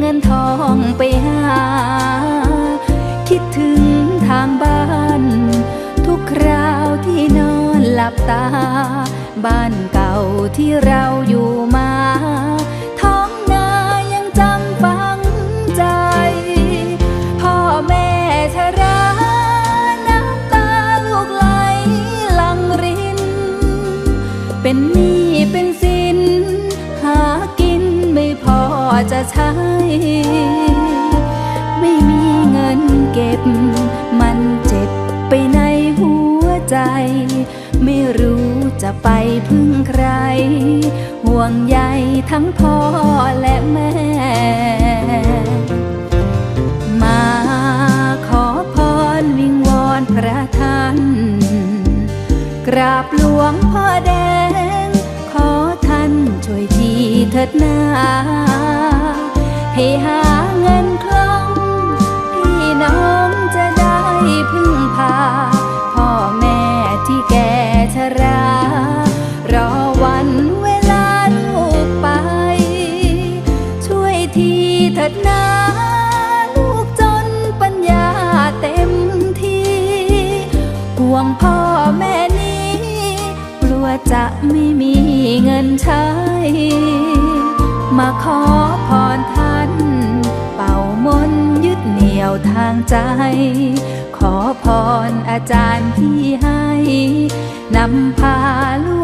เงินทองไปหา คิดถึงทางบ้าน ทุกคราวที่นอนหลับตา บ้านเก่าที่เราอยู่มาท้องนายังจำฝังใจ พ่อแม่ชราน้ำตาลูกไหลลังริน เป็นหนี้เป็นสิน หากินไม่พอจะใช้ เก็บ มันเจ็บไปในหัวใจ ไม่รู้จะไปพึ่งใคร ห่วงใยทั้งพ่อและแม่ มาขอพรวิงวอนพระท่าน กราบหลวงพ่อแดง ขอท่านช่วยทีเถิดนาให้หาเงิน จะไม่มีเงินใช้ มาขอพรท่าน เป่ามนยึดเหนี่ยวทางใจ ขอพรอาจารย์ที่ให้นำพาลูก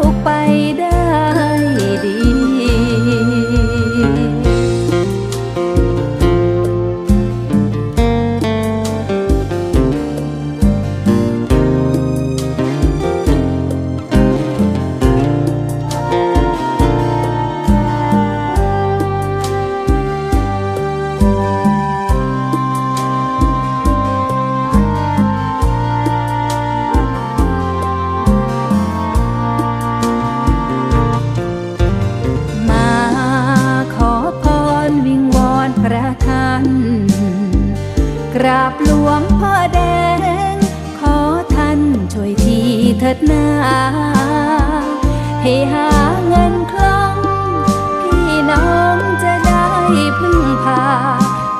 ราบหลวงพ่อแดง ขอท่านช่วยทีเถิดนาให้หาเงินคล่อง พี่น้องจะได้พึ่งพา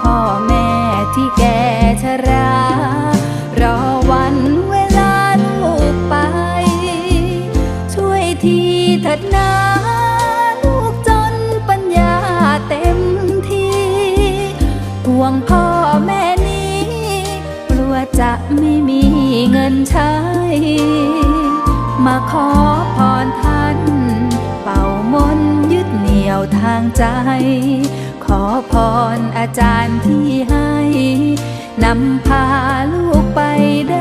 พ่อแม่ที่แก่ชรา จะไม่มีเงินใช้ มาขอพรท่าน เป่ามนยึดเหนี่ยวทางใจ ขอพรอาจารย์ที่ให้นำพาลูกไปได้